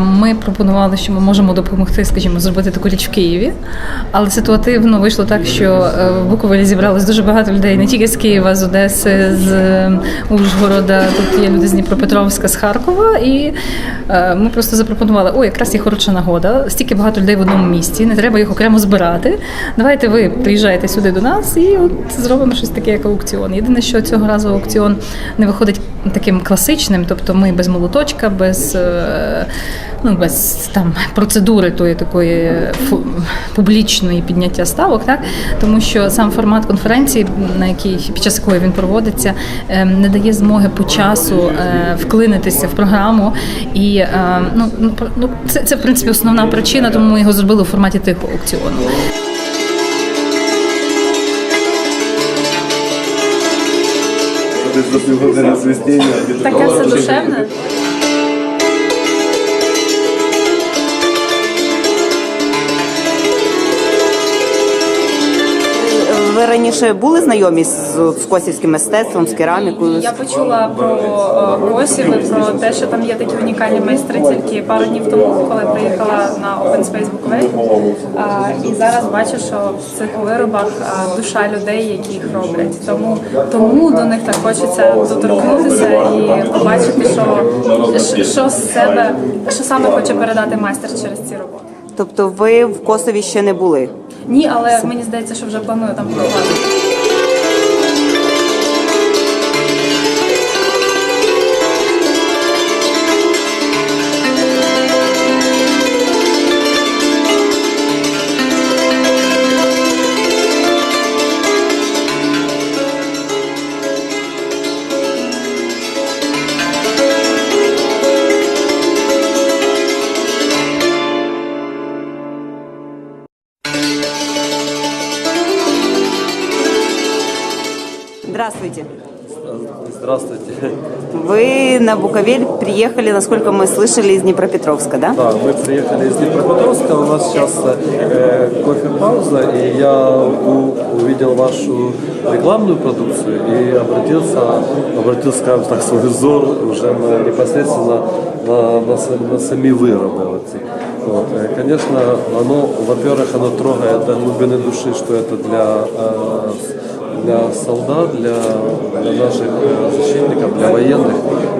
Ми пропонували, що ми можемо допомогти, скажімо, зробити таку річ в Києві, але ситуативно вийшло так, що е, в Буковелі зібралось дуже багато людей не тільки з Києва, з Одеси, з е, Ужгорода. Тут є люди з Дніпропетровська, з Харкова, і е, ми просто запропонували: о, якраз є хороша нагода, стільки багато людей в одному місті, не треба їх окремо збирати. Давайте ви приїжджаєте сюди до нас і от зробимо щось таке, як аукціон. Єдине, що цього разу аукціон не виходить таким класичним, тобто ми без молоточка, без, е, ну, без там, процедури тої такої фу- публічної підняття ставок, так? тому що сам формат конференції, на якій під час якої він проводиться, е, не дає змоги по часу е, вклинитися в програму. І е, ну, ну, ну, це, це в принципі основна причина, тому ми його зробили у форматі тихого аукціону. Десь за півгодини свистіння. Таке все душевне. Ви раніше були знайомі з, з косівським мистецтвом, з керамікою? Я почула про е, Косів і про те, що там є такі унікальні майстри тільки пару днів тому, коли приїхала на Open Space Буковель. А, І зараз бачу, що в цих виробах а, душа людей, які їх роблять. Тому тому до них так хочеться доторкнутися і побачити, що- що з себе, що саме хоче передати майстер через ці роботи. Тобто ви в Косові ще не були? Ні, але мені здається, що вже планую там побувати. На Буковель приехали, насколько мы слышали, из Днепропетровска, да? Да, мы приехали из Днепропетровска, у нас сейчас э, кофе-пауза, и я у- увидел вашу рекламную продукцию и обратился, обратил, скажем так, свой взор уже на, непосредственно на, на, на сами вырабы. Вот. Вот. э, Конечно, оно, во-первых, оно трогает до глубины души, что это для э, для солдат, для, для наших э, защитников, для военных,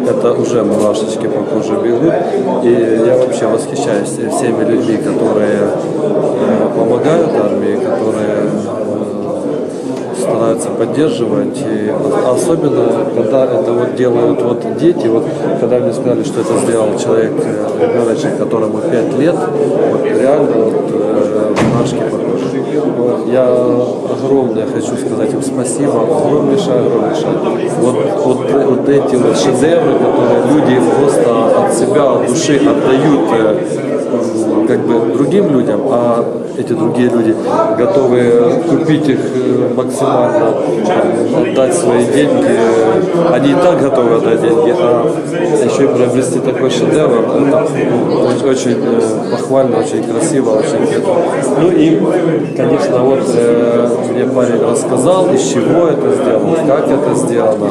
это уже мурашечки по коже бегут. И я вообще восхищаюсь всеми людьми, которые э, помогают армии, которые э, стараются поддерживать. И особенно, когда это вот делают вот дети, вот когда мне сказали, что это сделал человек, э, ребеночек, которому 5 лет, вот реально вот, мурашки по Я огромное хочу сказать им спасибо, огромнейшее, огромнейшее. Вот, вот, вот эти вот шедевры, которые люди просто от себя, от души отдают э, м, как бы другим людям, а эти другие люди готовы купить их э, максимально, э, отдать свои деньги. Э, Они и так готовы отдать деньги, а еще и приобрести такой шедевр, это ну, очень, очень, э, похвально, очень красиво, очень это. Ну и, конечно, вот э, мне парень рассказал, из чего это сделано, как это сделано,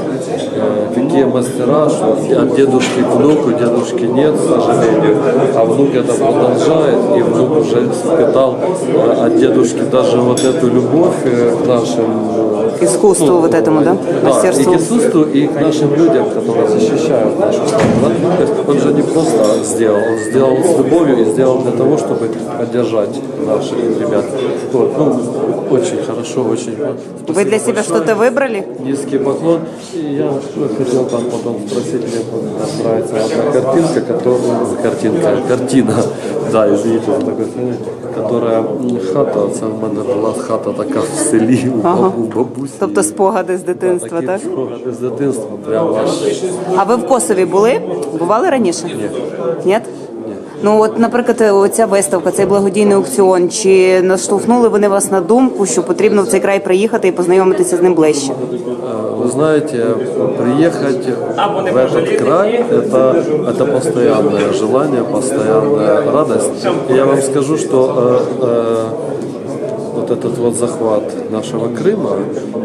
э, какие мастера, что от дедушки к внуку, дедушки нет, к сожалению, а внук это продолжает, и внук уже впитал э, от дедушки даже вот эту любовь э, к нашим Искусству вот этому, да? да, и Мастерству. к искусству, и к нашим людям, которые защищают нашу страну. да. То есть он же не просто сделал, он сделал с любовью и сделал для того, чтобы поддержать наших ребят. Вот, ну, очень хорошо, очень. Вы Спасибо для себя большое. что-то выбрали? Низкий поклон. И я хотел там потом спросить, мне вот нравится одна картинка, которая, картинка, картина, да, извините за такое слово, которая хата, це в мене була хата така в селі у, Ага. бабу- у бабусі. Тобто спогади з дитинства, Такі так? спогади з дитинства, прям аж. А ви в Косові були? Бували раніше? Ні. Ні? Ну от, наприклад, оця виставка, цей благодійний аукціон, чи наштовхнули вони вас на думку, що потрібно в цей край приїхати і познайомитися з ним ближче? Вы знаете, приехать в этот край это, это постоянное желание, постоянная радость. И я вам скажу, что э, э, вот этот вот захват нашего Крыма э,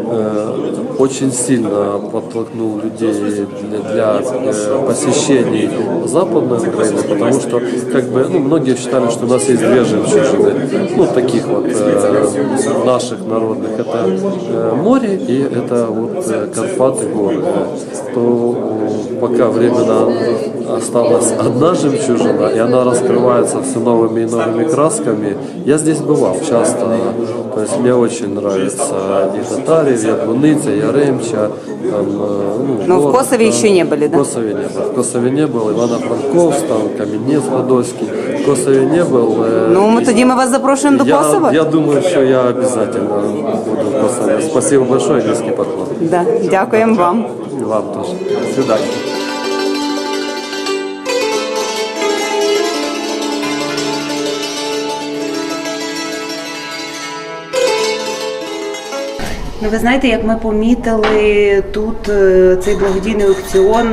очень сильно подтолкнул людей для, э, посещений Западной Украины, потому что как бы ну, многие считали, что у нас есть две жемчужины, ну таких вот э, наших народных, это э, море и это вот э, Карпаты горы. То э, пока временно осталась одна жемчужина, и она раскрывается все новыми и новыми красками. Я здесь бывал часто, то есть мне очень нравится и Татарів, и Адмуниця, и Яремча. Там, э, Но в город, Косове да. еще не были, да? В Косове не был. В Косове не был, Ивано-Франковск, там, Каменец, Подольский. В Косове не был. э, Ну, ми и- тоді ми вас запрошуємо до я, Косова. Я думаю, что я обязательно буду в Косове. Спасибо большое, низкий поклон. Да. Дякуємо вам. И вам тоже. До свидания. Ви знаєте, як ми помітили, тут е, цей благодійний аукціон,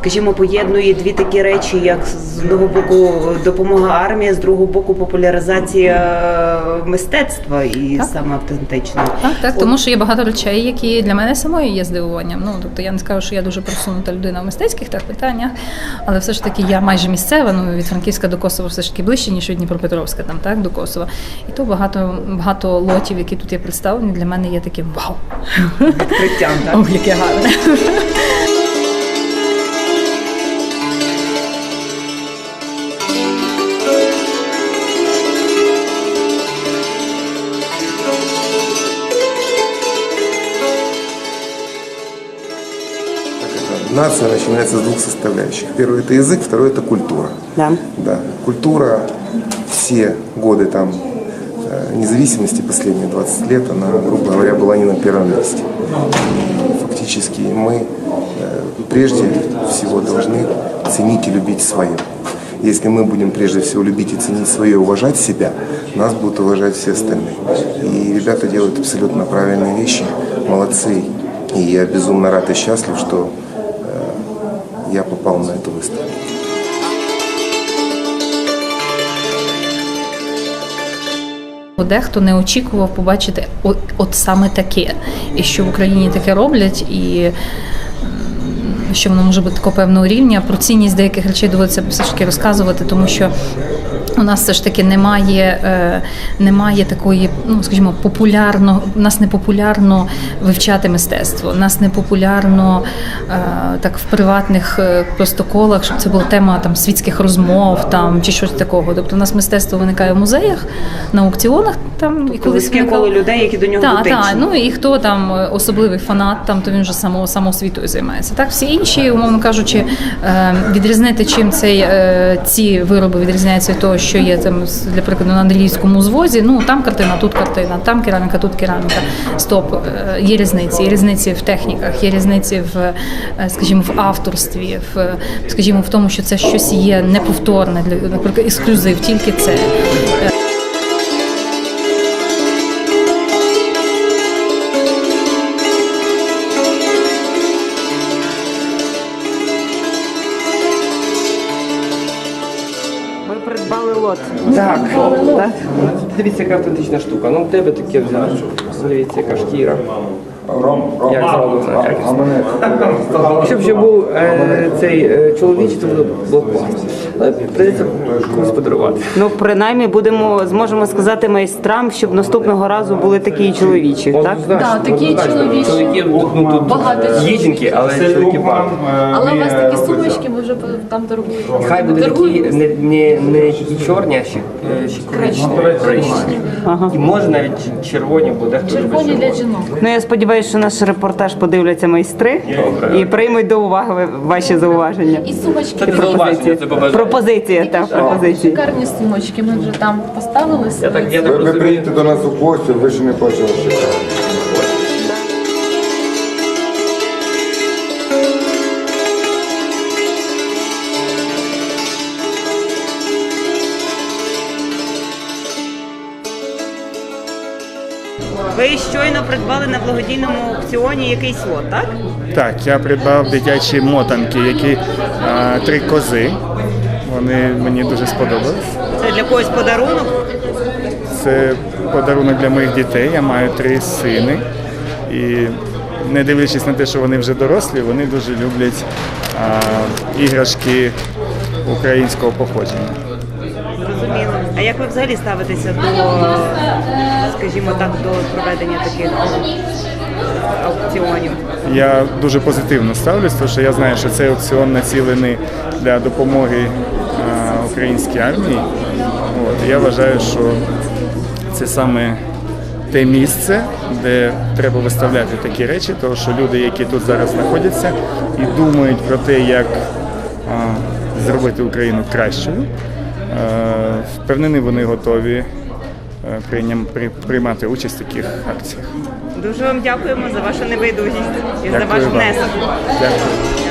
скажімо, поєднує дві такі речі, як з одного боку допомога армії, з другого боку популяризація е, мистецтва і Так. саме автентичного. Так, так, тому що є багато речей, які для мене самої є здивуванням. Ну тобто я не скажу, що я дуже просунута людина в мистецьких так питаннях, але все ж таки я майже місцева. Ну від Франківська до Косова все ж таки ближче, ніж від Дніпропетровська, там так до Косова. І то багато багато лотів, які тут є представлені, для мене є таким вау. Відкриттям, так? Ох, яке гарне. Нация начинается с двух составляющих. Первый это язык, второй это культура. Да. Да. Культура все годы там э, независимости, последние 20 лет, она, грубо говоря, была не на первом месте. Фактически мы э, прежде всего должны ценить и любить свое. Если мы будем прежде всего любить и ценить свое, уважать себя, нас будут уважать все остальные. И ребята делают абсолютно правильные вещи, молодцы. И я безумно рад и счастлив, что я попал на эту выставку. Дехто не очікував побачити от, саме таке, і що в Україні таке роблять, і що воно може бути такого певного рівня. Про цінність деяких речей доводиться все ж таки розказувати, тому що у нас все ж таки немає, е, немає такої, ну скажімо, популярно, у нас не популярно вивчати мистецтво. У нас не популярно е, так в приватних е, просто колах, щоб це була тема там світських розмов там чи щось такого. Тобто у нас мистецтво виникає в музеях, на аукціонах там і колись Вузьке людей, які до нього Так, дотичні. так. Ну і хто там особливий фанат, там то він вже само самоосвітою займається. Так, всі інші, умовно кажучи, відрізнити, чим цей ці вироби відрізняються від того, що є там для прикладу на англійському звозі. Ну там картина, тут картина, там кераміка, тут кераміка. Стоп, Е, є різниці, є різниці в техніках, є різниці в, е, скажімо, в авторстві, в скажімо, в тому, що це щось є неповторне для ексклюзив, тільки це. Придбали лот. Так. Дивіться, яка автентична штука. Ну, в тебе таке взяв. Дивіться, яка шкіра. Як зроблено, якісно. Щоб ще був е, цей е, чоловічий, то буде блокпост. Але прийдеться комусь подарувати. Ну, принаймні, будемо зможемо сказати майстрам, щоб наступного разу були такі і чоловічі, так? Так, такі чоловічі. Чоловіків ну, тут Багато є жінки, але чоловіки багато. Але у вас такі сумочки, ви вже там торгуєте. Хай буде такі Торгуєте? не, не, не чорні, а ще, е, ще коричневі. коричневі. І може навіть червоні, бо дехто любить Червоні для жінок. Ну я сподіваюся, що наш репортаж подивляться майстри Добре. і приймуть до уваги ваші зауваження. І сумочки. Це пропозиції. це побажання. Пропозиція, та пропозиції. Шикарні сумочки. Ми вже там поставили Я так, я так Ви, ви розумію. приїдете до нас у гості, ви ще не бачили шикарно. Щойно придбали на благодійному аукціоні якийсь лот, так? Так, я придбав дитячі мотанки, які е, три кози. Вони мені дуже сподобались. Це для когось подарунок. це подарунок для моїх дітей. Я маю три сини. І не дивлячись на те, що вони вже дорослі, вони дуже люблять а, іграшки українського походження. А як ви взагалі ставитеся до, скажімо так, до проведення таких аукціонів? Я дуже позитивно ставлюсь, тому що я знаю, що цей аукціон націлений для допомоги українській армії. От, я вважаю, що це саме те місце, де треба виставляти такі речі, тому що люди, які тут зараз знаходяться і думають про те, як а, зробити Україну кращою, е, впевнений, вони готові е, приймати участь в таких акціях. Дуже вам дякуємо за вашу небайдужість і за Дякую ваш внесок. Дякую.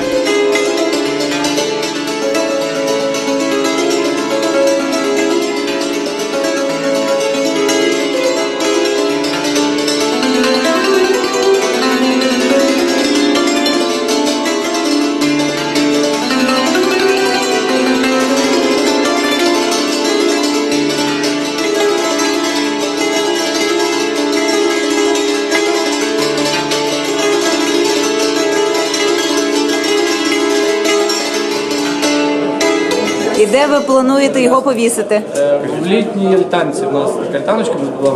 Ви плануєте його повісити? В літній альтанці у нас така альтаночка була.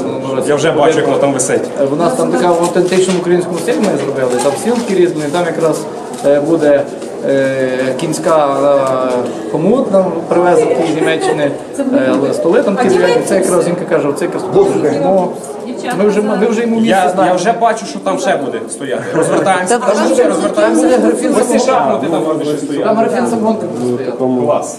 Я вже бачу, як воно там висить. У нас там така в автентичному українському стилі ми зробили. Там сілки різні, там якраз е, буде е, кінська е, хомут нам привезли з Німеччини, е, але столи там дерев'яні. Це якраз жінка каже, оце якраз Ну, ми вже ми вже йому місце Я, я знаємо. вже бачу, що там ще буде стояти. Розвертаємося. Там ще розвертаємося. Ось ці шахмати там буде ще стояти. Там графін самогонки буде стояти. Клас.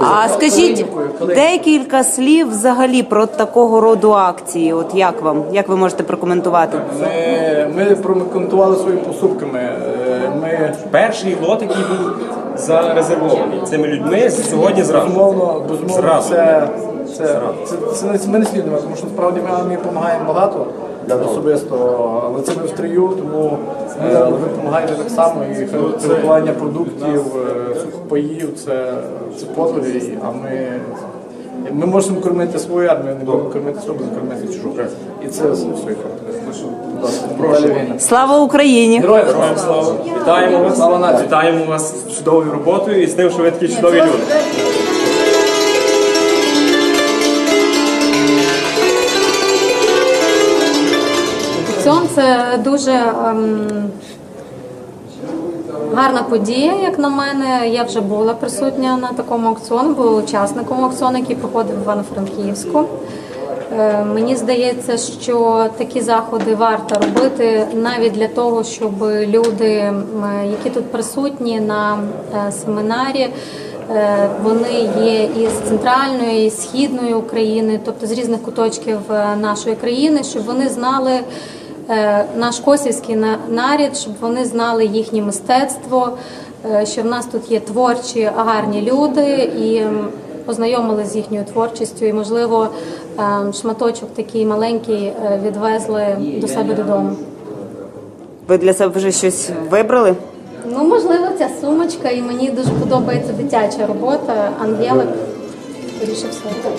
А скажіть декілька слів взагалі про такого роду акції. От як вам? Як ви можете прокоментувати? Ми, ми прокоментували своїми поступками. Е, Ми Перший лот, який був зарезервований цими людьми сьогодні зранку. безумовно, безумовно Зразу. це, це, це, це, не- ми не слідуємо, тому що насправді ми армії допомагаємо багато особисто, але це ми в стрію, тому е, ви допомагаєте так само. І приготування продуктів, е, сухопаїв, це, це подвиги, а ми. Ми можемо кормити свою армію, не будемо кормити будемо кормити чужу. І це все Прошу. Слава Україні! Героям слава. Вітаємо вас. Слава нації. Вітаємо вас з чудовою роботою і з тим, що ви такі чудові люди. Це дуже ем, гарна подія, як на мене. Я вже була присутня на такому аукціоні, була учасником аукціону, який проходив в Івано-Франківську. Е, Мені здається, що такі заходи варто робити навіть для того, щоб люди, які тут присутні на е, семінарі, е, вони є із центральної, і східної України, тобто з різних куточків нашої країни, щоб вони знали наш косівський на- наряд, щоб вони знали їхнє мистецтво, е, що в нас тут є творчі, гарні люди і м, познайомилися з їхньою творчістю, і, можливо, е, шматочок такий маленький е, відвезли до себе додому. Ви для себе вже щось вибрали? Ну, можливо, ця сумочка, і мені дуже подобається дитяча робота. Ангелик вирішив так.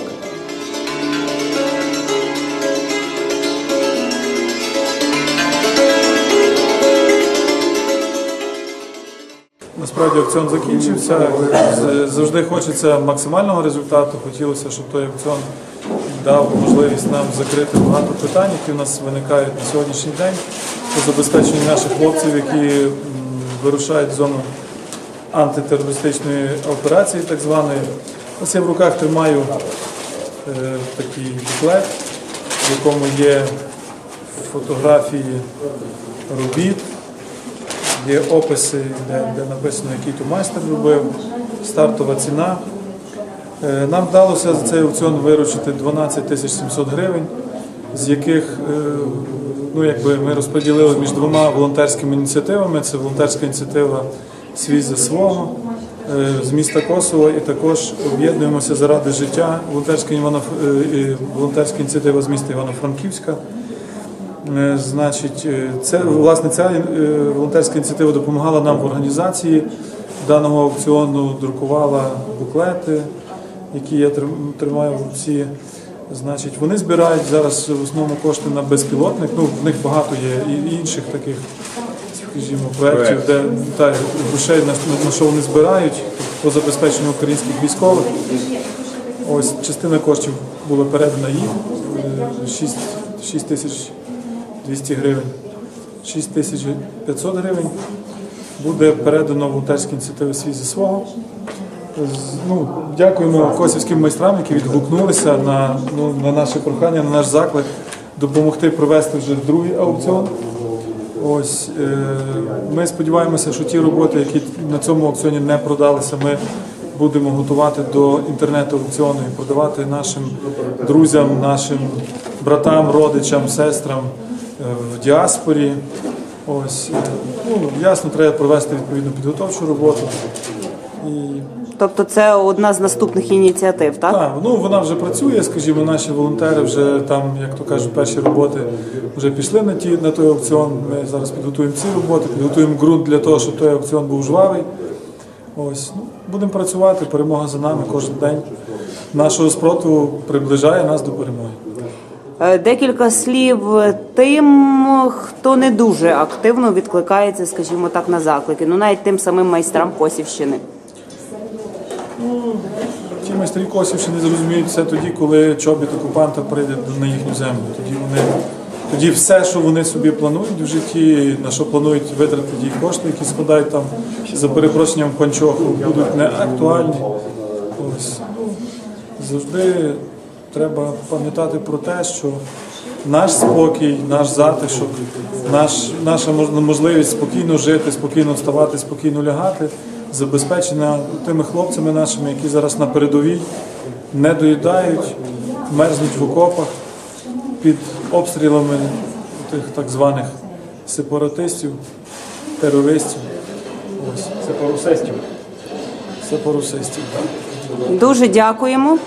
Насправді аукціон закінчився. Завжди хочеться максимального результату. Хотілося, щоб той аукціон дав можливість нам закрити багато питань, які у нас виникають на сьогоднішній день по забезпеченню наших хлопців, які вирушають в зону антитерористичної операції, так званої. Ось я в руках тримаю е, такий буклет, в якому є фотографії робіт є описи, де, де написано, який то майстер робив, стартова ціна. Е, Нам вдалося за цей аукціон виручити 12 тисяч 700 гривень, з яких е, ну, якби ми розподілили між двома волонтерськими ініціативами. Це волонтерська ініціатива Свій за свого е, з міста Косово і також об'єднуємося заради життя. Волонтерська, волонтерська ініціатива з міста Івано-Франківська. Е, Значить, е, це власне ця е, волонтерська ініціатива допомагала нам в організації даного аукціону, друкувала буклети, які я тримаю в руці. Значить, вони збирають зараз в основному кошти на безпілотник. Ну, в них багато є і інших таких, скажімо, проєктів, де та, грошей на, на що вони збирають по забезпеченню українських військових. Ось частина коштів була передана їм е, 6, 6 тисяч 200 гривень, 6 тисяч 500 гривень буде передано волонтерській ініціативі свій зі свого. Ну, дякуємо косівським майстрам, які відгукнулися на, ну, на наше прохання, на наш заклик допомогти провести вже другий аукціон. Ось е, ми сподіваємося, що ті роботи, які на цьому аукціоні не продалися, ми будемо готувати до інтернет-аукціону і продавати нашим друзям, нашим братам, родичам, сестрам в діаспорі. Ось е, ну, ясно, треба провести відповідну підготовчу роботу. І Тобто це одна з наступних ініціатив, так? так, ну вона вже працює, скажімо, наші волонтери вже там, як то кажуть, перші роботи вже пішли на ті на той аукціон. Ми зараз підготуємо ці роботи, підготуємо ґрунт для того, щоб той аукціон був жвавий. Ось ну, будемо працювати. Перемога за нами кожен день. Нашого спротиву приближає нас до перемоги. Е, Декілька слів тим, хто не дуже активно відкликається, скажімо так, на заклики. Ну навіть тим самим майстрам Косівщини. Ті майстрі Косівщини зрозуміють все тоді, коли чобіт окупанта прийде на їхню землю. Тоді вони тоді все, що вони собі планують в житті, на що планують витратити ті кошти, які складають там за перепрошенням панчоху, будуть не актуальні. Ось. Ну, Завжди треба пам'ятати про те, що наш спокій, наш затишок, наш, наша можливість спокійно жити, спокійно вставати, спокійно лягати, забезпечена тими хлопцями нашими, які зараз на передовій не доїдають, мерзнуть в окопах під обстрілами тих так званих сепаратистів, терористів. Ось. Сепарусистів. Сепарусистів, так. Дуже дякуємо.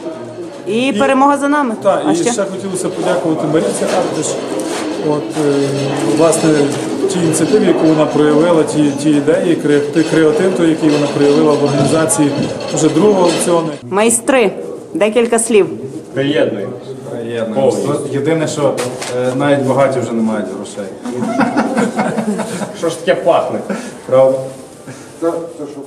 І перемога за нами. Так, і ще? ще хотілося подякувати Маріці Артиш. От, е, власне, ті ініціативи, яку вона проявила, ті, ті ідеї, креатив, креатив, той, який вона проявила в організації вже другого аукціону. Майстри, декілька слів. Приєднуємо. Єдине, Єдине, що е, навіть багаті вже не мають грошей. Що ж таке пахне? Правда? Це, це що?